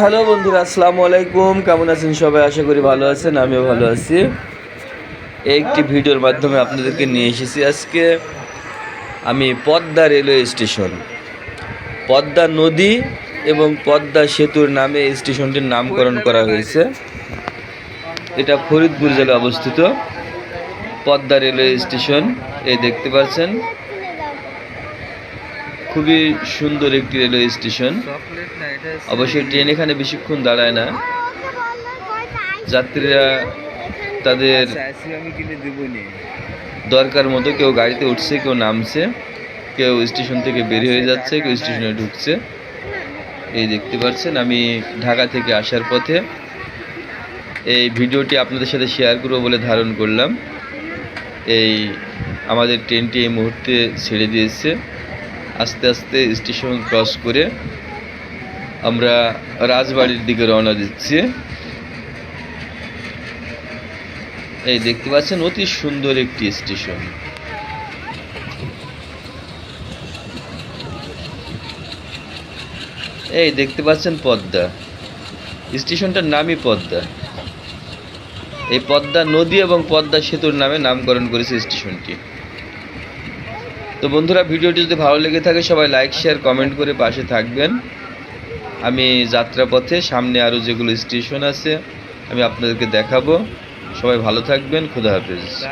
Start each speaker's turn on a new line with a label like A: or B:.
A: Hello বন্ধুরা, আসসালামু আলাইকুম। কেমন আছেন সবাই? আশা করি ভালো আছেন, আমিও ভালো আছি। একটি ভিডিওর মাধ্যমে আপনাদেরকে নিয়ে এসেছি আজকে আমি পদ্মা রেলওয়ে স্টেশন। পদ্মা নদী এবং পদ্মা সেতুর নামে এই স্টেশনটির নামকরণ করা হয়েছে। এটা ফরিদপুর জেলায় অবস্থিত। পদ্মা রেলওয়ে স্টেশন, এই দেখতে পাচ্ছেন। খুবই সুন্দর একটি রেলওয়ে স্টেশন। অবশ্যই ট্রেন এখানে বেশিক্ষণ দাঁড়ায় না। যাত্রীরা তাদের দরকার মতো কেউ গাড়িতে উঠছে, কেউ নামছে, কেউ স্টেশন থেকে বের হয়ে যাচ্ছে, কেউ স্টেশনে ঢুকছে। এই দেখতে পাচ্ছেন, আমি ঢাকা থেকে আসার পথে এই ভিডিওটি আপনাদের সাথে শেয়ার করব বলে ধারণ করলাম। এই আমাদের ট্রেনটি এই মুহূর্তে ছেড়ে দিয়েছে। আস্তে আস্তে স্টেশন ক্রস করে আমরা রাজবাড়ির দিকে রওনা দিচ্ছি। এই দেখতে পাচ্ছেন, অতি সুন্দর একটি স্টেশন। এই দেখতে পাচ্ছেন পদ্মা। স্টেশনটার নামই পদ্মা। এই পদ্মা নদী এবং পদ্মা সেতুর নামে নামকরণ করেছে স্টেশনটি। তো বন্ধুরা, ভিডিওটি যদি ভালো লেগে থাকে, সবাই লাইক শেয়ার কমেন্ট করে পাশে থাকবেন। আমি যাত্রাপথে, সামনে আরও যেগুলো স্টেশন আছে, আমি আপনাদেরকে দেখাবো। সবাই ভালো থাকবেন, খুদা হাফেজ।